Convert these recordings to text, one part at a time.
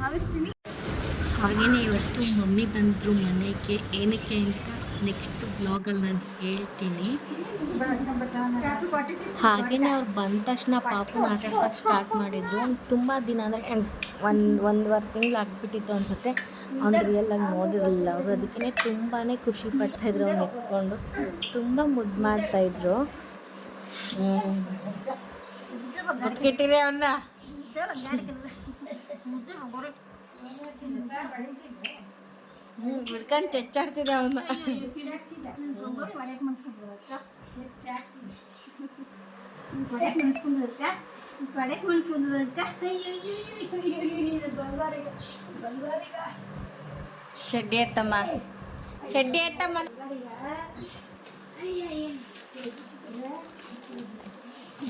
ಭಾವಿಸ್ತೀನಿ. ಹಾಗೆಯೇ ಇವತ್ತು ಮಮ್ಮಿ ಬಂದರು ಮನೆಗೆ ಏನಕ್ಕೆ ಅಂತ ನೆಕ್ಸ್ಟ್ ಬ್ಲಾಗಲ್ಲಿ ನಾನು ಹೇಳ್ತೀನಿ. ಹಾಗೆಯೇ ಅವ್ರು ಬಂದ ತಕ್ಷಣ ಪಾಪು ಮಾತಾಡ್ಸೋಕೆ ಸ್ಟಾರ್ಟ್ ಮಾಡಿದ್ರು. ತುಂಬ ದಿನ ಅಂದರೆ ಒಂದು ಒಂದುವರೆ ತಿಂಗಳು ಆಗಿಬಿಟ್ಟಿತ್ತು ಅನ್ಸುತ್ತೆ. ಅವ್ನು ರಿಯಲ್ ಆಗಿ ನೋಡಿರಲಿಲ್ಲ. ಅವರು ಅದಕ್ಕೇ ತುಂಬಾ ಖುಷಿ ಪಡ್ತಾಯಿದ್ರು ಅವ್ನು ಎತ್ಕೊಂಡು. ತುಂಬ ಮುದ್ದು ಮಾಡ್ತಾಯಿದ್ರು ಅವನ್ನ ಹ್ಞೂ ಬಿಡ್ಕೊಂಡು ಚೆಚ್ಚಾಡ್ತಿದ್ದೆ ಅವನ್ನ ಚಡ್ಡಿ ಎತ್ತಮ್ಮ ಚಡ್ಡಿ ಎತ್ತಮ್ಮ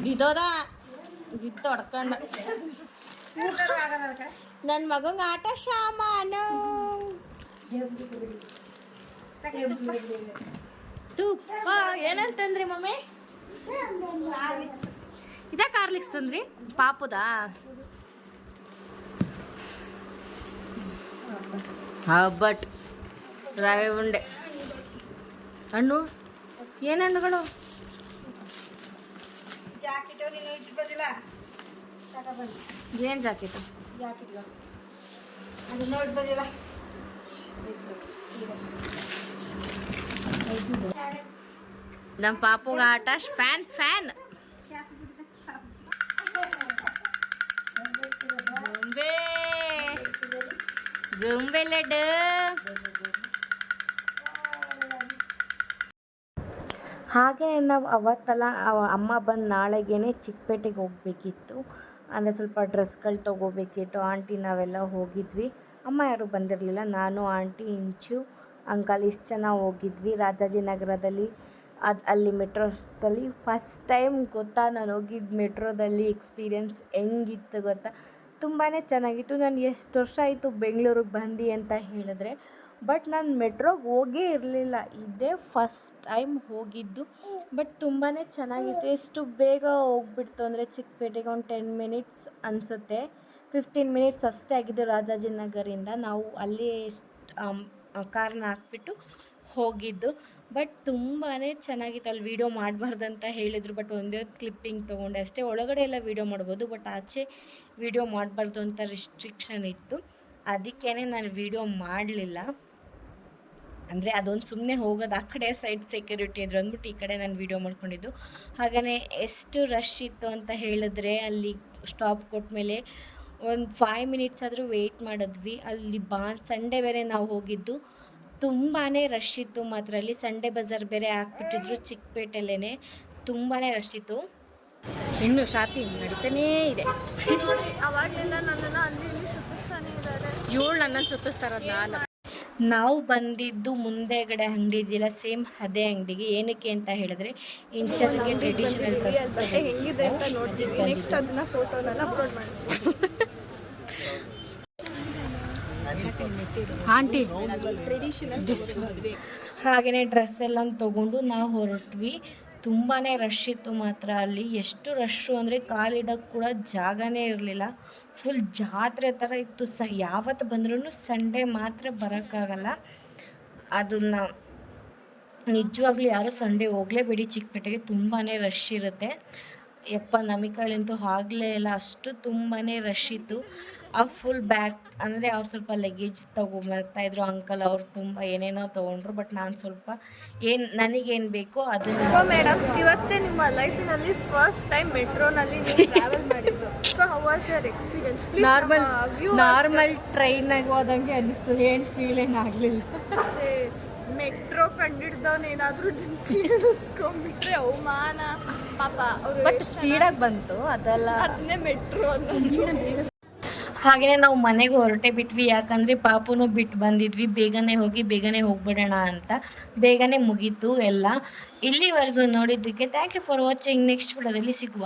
ಬಿದೋದ ಬಿತ್ತು ಹೊಡ್ಕೊಂಡ ನನ್ನ ಮಗಂಗೆ ಆಟ ಶಾಮಾನು. ತುಪ್ಪ ಏನಂತಂದ್ರಿ ಮಮ್ಮಿ? ಇದ ಕಾರ್ಲಿಕ್ಸ್ ತಂದ್ರಿ? ಪಾಪುದಾ? ಬಟ್ ರವೆ ಉಂಡೆ. ಹಣ್ಣು? ಏನು ಹಣ್ಣುಗಳು? ಏನು ಜಾಕೆಟು? ನಮ್ಮ ಪಾಪುಗ ಆಟ ಫ್ಯಾನ್ ಫ್ಯಾನ್. ಗೊಂಬೆ ಗೊಂಬೆ ಲಡ್ಡು. ಹಾಗೆ ನಾವು ಅವತ್ತಲ್ಲ ಅವ- ಅಮ್ಮ ಬಂದು ನಾಳೆಗೇನೆ ಚಿಕ್ಕಪೇಟೆಗೆ ಹೋಗಬೇಕಿತ್ತು. ಅಂದರೆ ಸ್ವಲ್ಪ ಡ್ರೆಸ್ಗಳು ತೊಗೋಬೇಕಿತ್ತು ಆಂಟಿ ನಾವೆಲ್ಲ ಹೋಗಿದ್ವಿ. ಅಮ್ಮ ಯಾರು ಬಂದಿರಲಿಲ್ಲ. ನಾನು, ಆಂಟಿ, ಇಂಚು, ಅಂಕಲ್ ಇಷ್ಟು ಜನ ಹೋಗಿದ್ವಿ. ರಾಜಾಜಿನಗರದಲ್ಲಿ ಅದು ಅಲ್ಲಿ ಮೆಟ್ರೋದಲ್ಲಿ ಫಸ್ಟ್ ಟೈಮ್ ಗೊತ್ತಾ ನಾನು ಹೋಗಿದ್ದ ಮೆಟ್ರೋದಲ್ಲಿ ಎಕ್ಸ್ಪೀರಿಯನ್ಸ್ ಹೆಂಗಿತ್ತು ಗೊತ್ತಾ? ತುಂಬಾ ಚೆನ್ನಾಗಿತ್ತು. ನಾನು ಎಷ್ಟು ವರ್ಷ ಆಯಿತು ಬೆಂಗಳೂರಿಗೆ ಬಂದು ಅಂತ ಹೇಳಿದ್ರೆ. ಬಟ್ ನಾನು ಮೆಟ್ರೋಗೆ ಹೋಗೇ ಇರಲಿಲ್ಲ. ಇದೇ ಫಸ್ಟ್ ಟೈಮ್ ಹೋಗಿದ್ದು. ಬಟ್ ತುಂಬಾ ಚೆನ್ನಾಗಿತ್ತು. ಎಷ್ಟು ಬೇಗ ಹೋಗ್ಬಿಡ್ತು ಅಂದರೆ ಚಿಕ್ಕಪೇಟೆಗೆ ಒಂದು ಟೆನ್ ಮಿನಿಟ್ಸ್ ಅನಿಸುತ್ತೆ. ಫಿಫ್ಟೀನ್ ಮಿನಿಟ್ಸ್ ಅಷ್ಟೇ ಆಗಿದ್ದು ರಾಜಾಜಿನಗರಿಂದ ನಾವು ಅಲ್ಲಿ ಕಾರ್ನ ಹಾಕ್ಬಿಟ್ಟು ಹೋಗಿದ್ದು. ಬಟ್ ತುಂಬಾ ಚೆನ್ನಾಗಿತ್ತು. ಅಲ್ಲಿ ವೀಡಿಯೋ ಮಾಡಬಾರ್ದಂತ ಹೇಳಿದರು. ಬಟ್ ಒಂದೇ ಒಂದು ಕ್ಲಿಪ್ಪಿಂಗ್ ತೊಗೊಂಡೆ. ಅಷ್ಟೇ ಒಳಗಡೆ ಎಲ್ಲ ವೀಡಿಯೋ ಮಾಡ್ಬೋದು. ಬಟ್ ಆಚೆ ವೀಡಿಯೋ ಮಾಡಬಾರ್ದು ಅಂತ ರಿಸ್ಟ್ರಿಕ್ಷನ್ ಇತ್ತು. ಅದಕ್ಕೇ ನಾನು ವೀಡಿಯೋ ಮಾಡಲಿಲ್ಲ. ಅಂದರೆ ಅದೊಂದು ಸುಮ್ಮನೆ ಹೋಗೋದು ಆ ಕಡೆ ಸೈಡ್ ಸೆಕ್ಯೂರಿಟಿ ಇದ್ರು ಅಂದ್ಬಿಟ್ಟು ಈ ಕಡೆ ನಾನು ವೀಡಿಯೋ ಮಾಡ್ಕೊಂಡಿದ್ದು. ಹಾಗೆಯೇ ಎಷ್ಟು ರಶ್ ಇತ್ತು ಅಂತ ಹೇಳಿದ್ರೆ ಅಲ್ಲಿ ಸ್ಟಾಪ್ ಕೊಟ್ಮೇಲೆ ಒಂದು ಫೈವ್ ಮಿನಿಟ್ಸ್ ಆದರೂ ವೆಯ್ಟ್ ಮಾಡಿದ್ವಿ. ಅಲ್ಲಿ ಬಾ ಸಂಡೇ ಬೇರೆ ನಾವು ಹೋಗಿದ್ದು. ತುಂಬಾ ರಶ್ ಇತ್ತು ಮಾತ್ರ ಅಲ್ಲಿ. ಸಂಡೇ ಬಜಾರ್ ಬೇರೆ ಹಾಕ್ಬಿಟ್ಟಿದ್ರು ಚಿಕ್ಕಪೇಟೆಲ್ಲೇ ತುಂಬಾ ರಶ್ ಇತ್ತು. ಇನ್ನು ಶಾಪಿಂಗ್ ನಡೀತಾನೇ ಇದೆ. ಅವಾಗಲಿಂದ ನನ್ನನ್ನು ಅಲ್ಲಿ ಸುತ್ತಿಸ್ತಾನೆ ಇದ್ದಾರೆ. ಇವಳು ನನ್ನ ಸುತ್ತಿಸ್ತಾರಲ್ಲ ನಾನು. ನಾವು ಬಂದಿದ್ದು ಮುಂದೆಗಡೆ ಅಂಗಡಿ ಇದೆಯಲ್ಲ ಸೇಮ್ ಅದೇ ಅಂಗಡಿಗೆ. ಏನಕ್ಕೆ ಅಂತ ಹೇಳಿದ್ರೆ ಇಂಚರ್ಗೆ ಟ್ರೆಡಿಷನಲ್ ಡ್ರೆಸ್ ಆಂಟಿ ಅಂತ ನೋಡ್ತೀವಿ ನೆಕ್ಸ್ಟ್ ಅದನ್ನ ಫೋಟೋನೆಲ್ಲ ಅಪ್ಲೋಡ್ ಮಾಡ್ತೀವಿ ಆಂಟಿ ಹಾಗೆಯೇ ಡ್ರೆಸ್ ಎಲ್ಲ ತಗೊಂಡು ನಾವು ಹೊರಟ್ವಿ. ತುಂಬಾ ರಶ್ ಇತ್ತು ಮಾತ್ರ ಅಲ್ಲಿ. ಎಷ್ಟು ರಶ್ಶು ಅಂದರೆ ಕಾಲಿಡೋಕ್ಕೆ ಕೂಡ ಜಾಗನೇ ಇರಲಿಲ್ಲ. ಫುಲ್ ಜಾತ್ರೆ ಥರ ಇತ್ತು. ಸ ಯಾವತ್ತು ಬಂದ್ರೂ ಸಂಡೇ ಮಾತ್ರ ಬರೋಕ್ಕಾಗಲ್ಲ. ಅದನ್ನು ನಿಜವಾಗ್ಲೂ ಯಾರೂ ಸಂಡೇ ಹೋಗಲೇಬೇಡಿ ಚಿಕ್ಕಪೇಟೆಗೆ. ತುಂಬಾ ರಶ್ ಇರುತ್ತೆ. ಯಪ್ಪ ನಮಗೆ ಕೈಲಂತೂ ಆಗಲೇ ಇಲ್ಲ. ಅಷ್ಟು ತುಂಬಾ ರಶ್ ಇತ್ತು. ಆ ಫುಲ್ ಬ್ಯಾಗ್ ಅಂದರೆ ಅವ್ರು ಸ್ವಲ್ಪ ಲಗೇಜ್ ತಗೊಂಬರ್ತಾಯಿದ್ರು ಅಂಕಲ್ ಅವ್ರು ತುಂಬ ಏನೇನೋ ತೊಗೊಂಡ್ರು ಬಟ್ ನಾನು ಸ್ವಲ್ಪ ಏನು ನನಗೇನು ಬೇಕೋ ಅದನ್ನು ಸೊ ಮೇಡಮ್ ಇವತ್ತೇ ನಿಮ್ಮ ಲೈಫಿನಲ್ಲಿ ಫಸ್ಟ್ ಟೈಮ್ ಮೆಟ್ರೋನಲ್ಲಿ ನೀವು ಟ್ರಾವೆಲ್ ಮಾಡಿದ್ದು. So how was your experience normal normal ಟ್ರೈನಾಗ ಹೋದಂಗೆ ಅನ್ನಿಸ್ತು ಏನು ಫೀಲ್ ಏನು ಆಗಲಿಲ್ಲ. ಮೆಟ್ರೋ ಕಂಡಿಡ್ದವನೇನಾದರೂ ಏನಾದರೂ ಕೇಳಿಸ್ಕೊಂಡ್ಬಿಟ್ರೆ ಅವಮಾನ. ಪಾಪ ಅವರು ಬಟ್ ಸ್ಪೀಡಾಗಿ ಬಂತು ಅದೆಲ್ಲ ಅದನ್ನೇ ಮೆಟ್ರೋ ಹಾಗೆಯೇ ನಾವು ಮನೆಗೆ ಹೊರಟೆ ಬಿಟ್ವಿ ಯಾಕಂದರೆ ಪಾಪುನು ಬಿಟ್ಟು ಬಂದಿದ್ವಿ ಬೇಗನೆ ಹೋಗಿ ಬೇಗನೆ ಹೋಗ್ಬಿಡೋಣ ಅಂತ. ಬೇಗನೆ ಮುಗೀತು ಎಲ್ಲ. ಇಲ್ಲಿವರೆಗೂ ನೋಡಿದ್ದಕ್ಕೆ thank you for watching next ವಿಡಿಯೋದಲ್ಲಿ ಸಿಗುವ.